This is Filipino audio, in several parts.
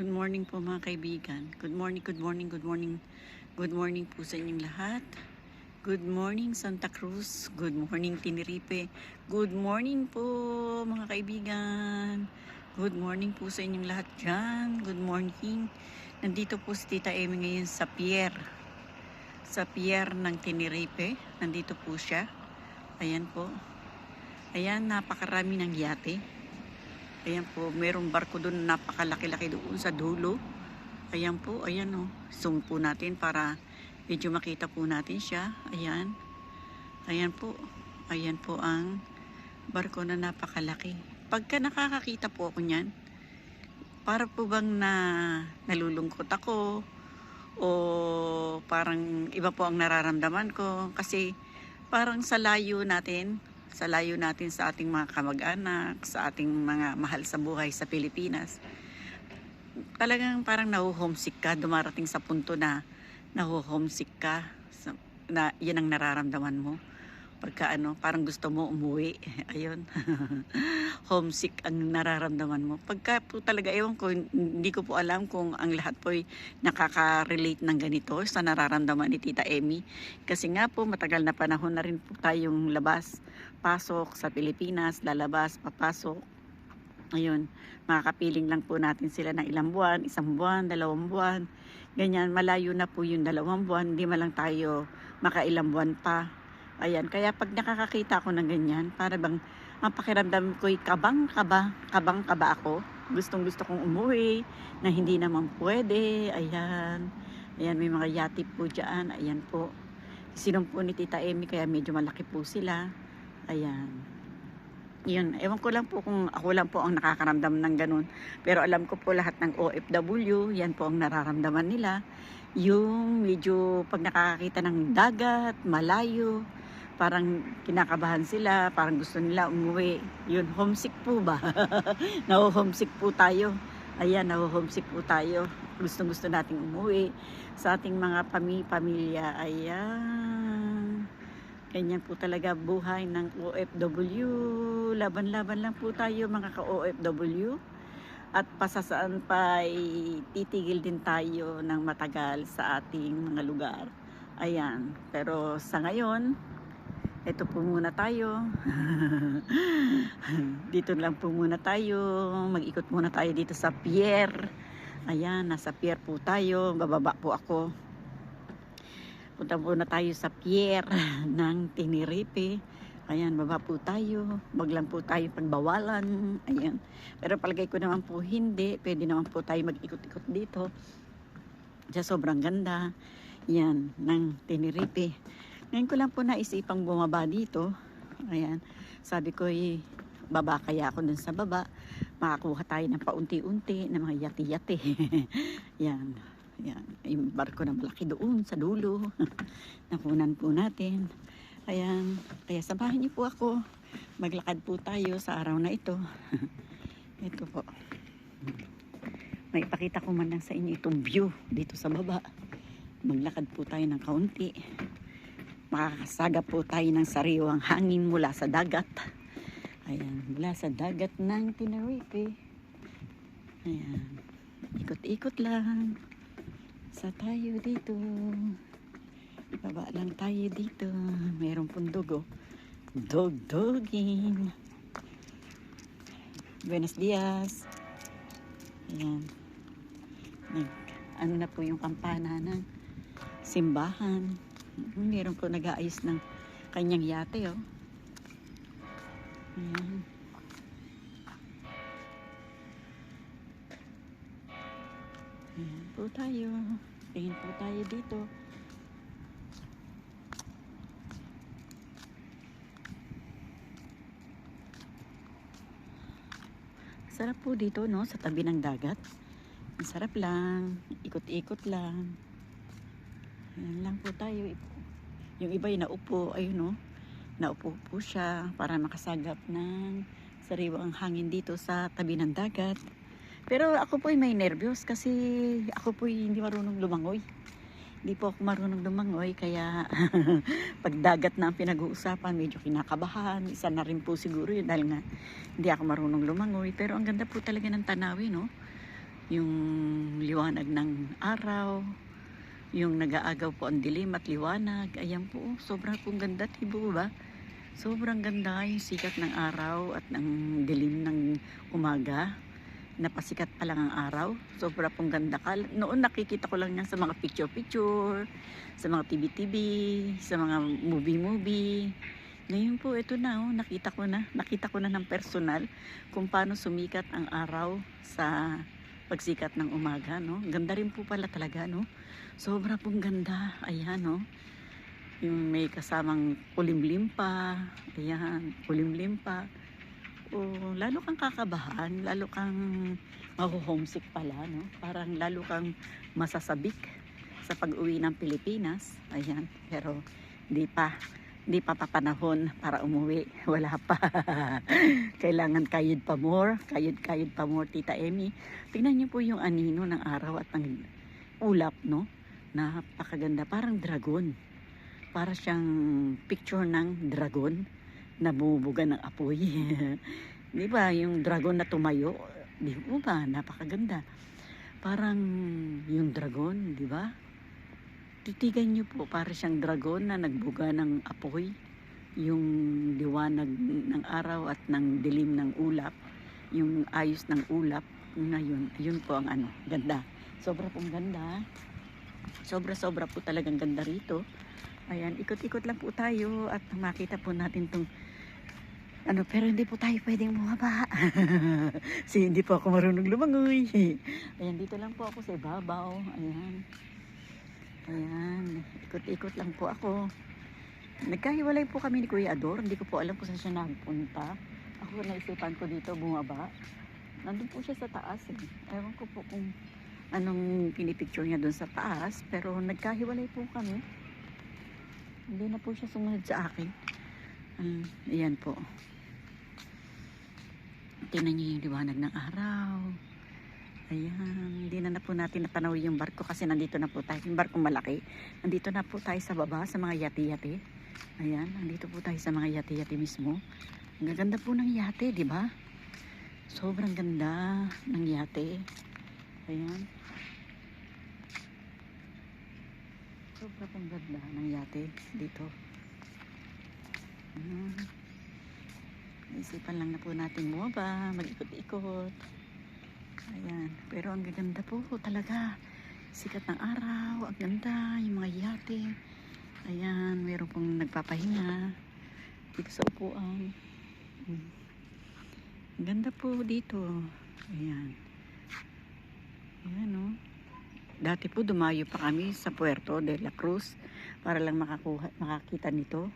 Good morning po mga kaibigan. Good morning, good morning, good morning. Good morning po sa inyong lahat. Good morning Santa Cruz. Good morning Tenerife. Good morning po mga kaibigan. Good morning po sa inyong lahat dyan. Good morning. Nandito po si Tita Amy ngayon sa pier. Sa pier ng Tenerife. Nandito po siya. Ayan po. Ayan, napakarami ng yate. Ayan po, merong barko doon napakalaki-laki doon sa dulo. Ayan po, ayan o. Zoom po natin para medyo makita po natin siya. Ayan. Ayan po. Ayan po ang barko na napakalaki. Pagka nakakakita po ako niyan, para po bang na nalulungkot ako o parang iba po ang nararamdaman ko kasi parang sa layo natin sa layo natin sa ating mga kamag-anak, sa ating mga mahal sa buhay sa Pilipinas. Talagang parang naho-homesick ka, dumarating sa punto na naho-homesick ka, na yan ang nararamdaman mo. Pagka ano, parang gusto mo umuwi. Ayun. Homesick ang nararamdaman mo. Pagka po talaga, ewan ko, hindi ko po alam kung ang lahat po ay nakaka-relate ng ganito sa nararamdaman ni Tita Emmy. Kasi nga po, matagal na panahon na rin po tayong labas, pasok sa Pilipinas, lalabas, papasok. Ayun, makakapiling lang po natin sila ng ilang buwan, isang buwan, dalawang buwan. Ganyan, malayo na po yung dalawang buwan, hindi man lang tayo makailang buwan pa. Ayan, kaya pag nakakakita ako ng ganyan, para bang ang pakiramdam ko'y kabang-kaba, kabang-kaba ako. Gustong gusto kong umuwi, na hindi naman pwede. Ayan, ayan, may mga yati po dyan. Ayan po. Sinong po ni Tita Emmy, kaya medyo malaki po sila. Ayan. Yun, ewan ko lang po kung ako lang po ang nakakaramdam ng ganun. Pero alam ko po lahat ng OFW, yan po ang nararamdaman nila. Yung medyo pag nakakakita ng dagat, malayo, parang kinakabahan sila, parang gusto nila umuwi. Yun, homesick po ba? Naho-homesick po tayo. Ayan, naho-homesick po tayo. Gustong gusto nating umuwi sa ating mga pami pamilya. Ayan. Ganyan po talaga buhay ng OFW. Laban-laban lang po tayo mga ka-OFW. At pasasaan pa titigil din tayo ng matagal sa ating mga lugar. Ayan. Pero sa ngayon, ito po muna tayo. dito lang po muna tayo. Mag-ikot muna tayo dito sa pier. Ayan, nasa pier po tayo. Bababa po ako. Punta muna tayo sa pier ng Tenerife. Ayan, baba po tayo. Wag lang po tayo pagbawalan. Ayan. Pero palagay ko naman po hindi. Pwede naman po tayo mag-ikot-ikot dito. Diyan sobrang ganda. Yan, ng Tenerife. Ngayon ko lang po naisipang bumaba dito. Ayan. Sabi ko, eh, baba kaya ako dun sa baba. Makakuha tayo ng paunti-unti ng mga yati-yati. Yan. Yan. Yung barko na malaki doon sa dulo. Nakunan po natin. Ayan. Kaya samahan niyo po ako. Maglakad po tayo sa araw na ito. ito po. May ko man lang sa inyo itong view dito sa baba. Maglakad po tayo ng kaunti. Makakasagap po tayo ng sariwang hangin mula sa dagat. Ayan, mula sa dagat ng Tenerife. Ayan, ikot-ikot lang. Sa tayo dito. Ibaba lang tayo dito. Merong pundugo. Dog-dogin. Buenos dias. Ayan. Nag, ano na po yung kampana ng simbahan. Meron po nag-aayos ng kanyang yate, oh. Ayan. Ayan po tayo. Tingin po tayo dito. Sarap po dito, no? Sa tabi ng dagat. Ang sarap lang. Ikot-ikot lang. Ayan lang po tayo. Yung iba yung naupo, ayun no. Naupo po siya para makasagap ng sariwang hangin dito sa tabi ng dagat. Pero ako po may nervyos kasi ako po hindi marunong lumangoy. Hindi po ako marunong lumangoy kaya pag dagat na ang pinag-uusapan medyo kinakabahan. Isa na rin po siguro yun dahil nga hindi ako marunong lumangoy. Pero ang ganda po talaga ng tanawin no. yung liwanag ng araw, yung nag-aagaw po ang dilim at liwanag. Ayan po, oh, sobrang pong ganda, tibo ba? Sobrang ganda yung sikat ng araw at ng dilim ng umaga. Napasikat pa lang ang araw. Sobra pong ganda. Noon nakikita ko lang yan sa mga picture-picture, sa mga TV-TV, sa mga movie-movie. Ngayon po, ito na, oh, nakita ko na. Nakita ko na ng personal kung paano sumikat ang araw sa pagsikat ng umaga, no? Ganda rin po pala talaga, no? Sobra pong ganda. Ayan, no? Yung may kasamang kulimlim pa. Ayan, kulimlim pa. O, lalo kang kakabahan, lalo kang maho-homesick pala, no? Parang lalo kang masasabik sa pag-uwi ng Pilipinas. Ayan, pero di pa di pa papanahon para umuwi. Wala pa. Kailangan kayod pa more. Kayod-kayod pa more, Tita Emmy. Tingnan niyo po yung anino ng araw at ng ulap, no? Napakaganda. Parang dragon. Para siyang picture ng dragon na bumubuga ng apoy. di ba? Yung dragon na tumayo. Di ba? Napakaganda. Parang yung dragon, di ba? Titigan niyo po, para siyang dragon na nagbuga ng apoy. Yung liwanag ng araw at ng dilim ng ulap. Yung ayos ng ulap. Ngayon, yun po ang ano, ganda. Sobra pong ganda. Sobra-sobra po talagang ganda rito. Ayan, ikot-ikot lang po tayo at makita po natin tong ano, pero hindi po tayo pwedeng bumaba. Kasi hindi po ako marunong lumangoy. Ayan, dito lang po ako sa ibabaw. Ayan. Ayan, ikot-ikot lang po ako. Nagkahiwalay po kami ni Kuya Ador. Hindi ko po alam kung saan siya nagpunta. Ako naisipan ko dito bumaba. Nandun po siya sa taas eh. Ewan ko po kung anong pinipicture niya doon sa taas. Pero nagkahiwalay po kami. Hindi na po siya sumunod sa akin. Ayan po. Tingnan niyo yung liwanag ng araw. Ayan, hindi na na po natin napanaw yung barko kasi nandito na po tayo. Yung barko malaki. Nandito na po tayo sa baba, sa mga yati-yati. Ayan, nandito po tayo sa mga yati-yati mismo. Ang gaganda po ng yate, di ba? Sobrang ganda ng yate. Ayan. Sobrang pong ganda ng yate dito. Ayan. Isipan lang na po natin bumaba, mag-ikot-ikot. Ayan. Pero ang gaganda po talaga. Sikat ng araw, ang ganda, yung mga yate. Ayan, meron pong nagpapahinga dito sa upuan. Mm. Ang ganda po dito. Ayan. Ayan, oh. Dati po dumayo pa kami sa Puerto de la Cruz para lang makakuha, makakita nito.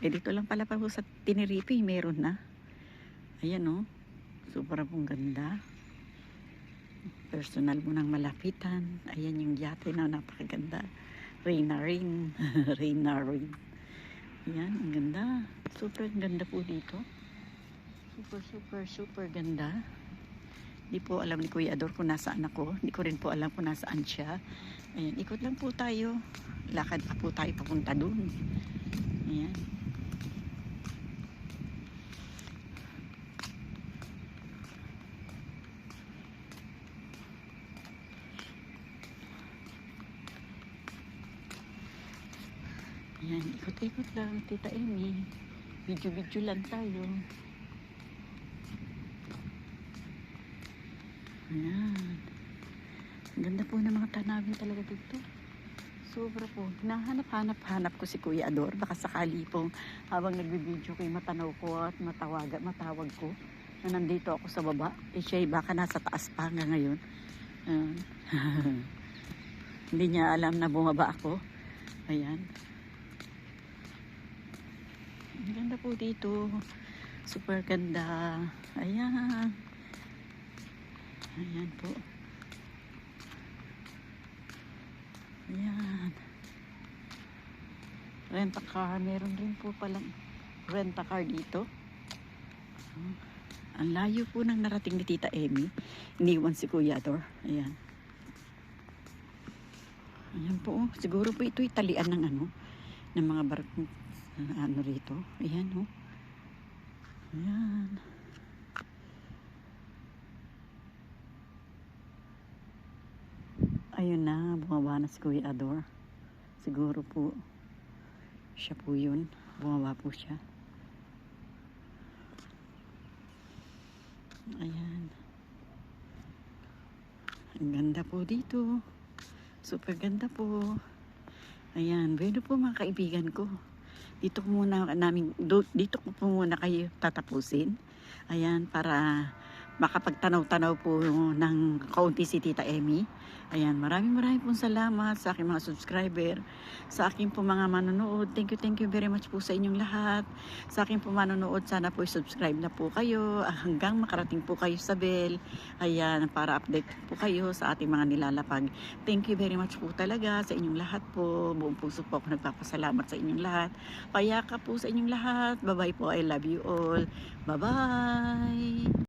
Eh dito lang pala pa po sa Tenerife, meron na. Ayan, oh. Super pong ganda personal mo nang malapitan. Ayan yung yate na napakaganda. Reyna Rin. Reyna Rin. Ayan, ang ganda. Super ganda po dito. Super, super, super ganda. Hindi po alam ni Kuya Ador kung nasaan ako. Hindi ko rin po alam kung nasaan siya. Ayan, ikot lang po tayo. Lakad pa po tayo papunta dun. Ayan. Ayan, ikot-ikot lang, Tita Amy. Video-video lang tayo. Ayan. Ganda po ng mga tanawin talaga dito. Sobra po. Hinahanap-hanap-hanap ko si Kuya Ador. Baka sakali po habang nagbibideo ko'y matanaw ko at matawag, matawag ko na nandito ako sa baba. Eh siya baka nasa taas pa hanggang ngayon. Ayan. Hindi niya alam na bumaba ako. Ayan. Ang ganda po dito. Super ganda. Ayan. Ayan po. Ayan. Rent a car. Meron rin po palang rent a car dito. Ang layo po ng narating ni Tita Emmy. Iniwan si Kuya Dor. Ayan. Ayan po. Siguro po ito'y talian ng ano, ng mga barko Ah, ano rito. Ayan, oh. Ayan. Ayun na, bumaba na si Kuya Ador. Siguro po, siya po yun. Bumaba po siya. Ayan. Ang ganda po dito. Super ganda po. Ayan, bueno po mga kaibigan ko. Dito muna namin, dito po muna kayo tatapusin. Ayan, para makapagtanaw-tanaw po ng kaunti si Tita Emmy. Ayan, maraming maraming pong salamat sa aking mga subscriber, sa aking po mga manonood. Thank you, thank you very much po sa inyong lahat. Sa aking po manonood, sana po subscribe na po kayo ah, hanggang makarating po kayo sa bell. Ayan, para update po kayo sa ating mga nilalapag. Thank you very much po talaga sa inyong lahat po. Buong puso po ako nagpapasalamat sa inyong lahat. Payaka po sa inyong lahat. Bye-bye po. I love you all. Bye-bye.